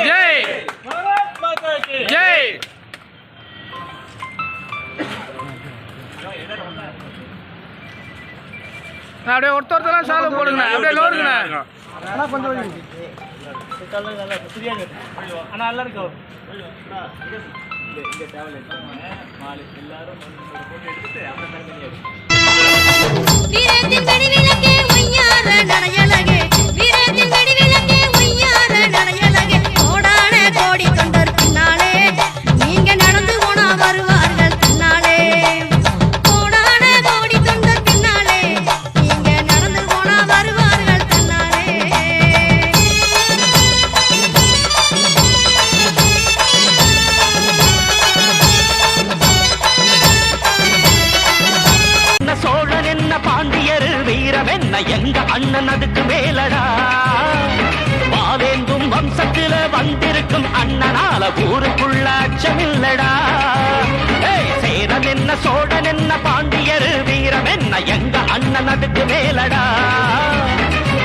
ஜெய்! ஜெய்! அப்படியே ஒருத்த ஒருத்தலாம் சாலை போடுங்கண்ணா. அப்படியே லோடுங்கண்ணா. அண்ணா நல்லா இருக்கும். எல்லாரும் எங்க அண்ணன் அதுக்கு மேலடா? வாவேந்தும் வம்சத்தில வந்திருக்கும் அண்ணனால ஊருக்குள்ள அச்சமில்லடா சேரன் என்ன சோழன் என்ன பாண்டியர் வீரம் என்ன எங்க அண்ணன் அதுக்கு மேலடா?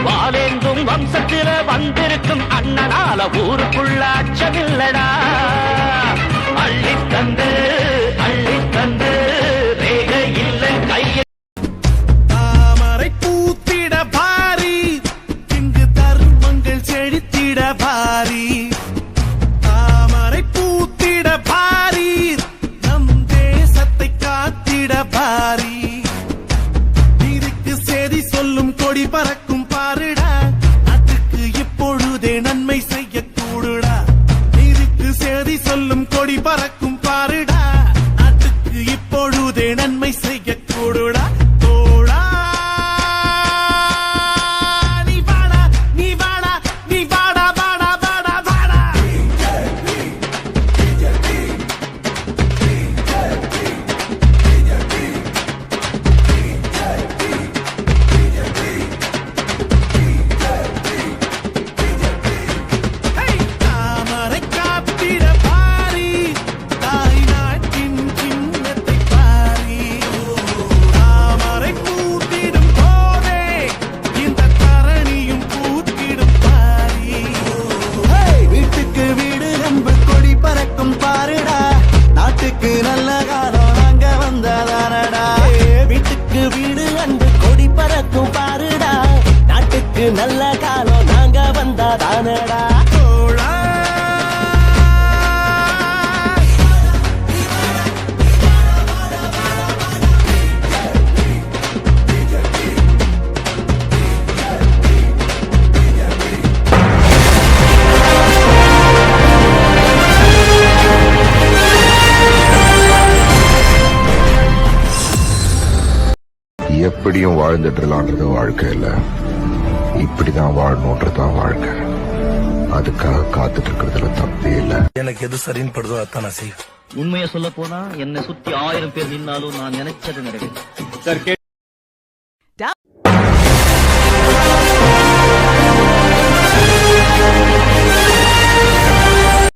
வாவேந்தும் வம்சத்தில வந்திருக்கும் அண்ணனால ஊருக்குள்ள அச்சமில்லடா பறக்கும் பாருடா. அதுக்கு இப்பொழுதே நன்மை செய்ய கூடுடா இதுக்கு செய்தி சொல்லும் கொடி பறக்கும் தானடா. எப்படியும் வாழ்ந்துடலான்றது வாழ்க்கை இல்ல. இப்படிதான் வாழணுன்றதுதான் வாழ்க்கை அதுக்காக காத்துட்டு இருக்கிறதுல தப்பே இல்லை. எனக்கு எது சரின்னு படுதோ அதான் நான் செய்வேன். உண்மையை சொல்ல போனா என்னை சுத்தி ஆயிரம் பேர் நின்னாலும் நான் நினைச்சது நடக்கும்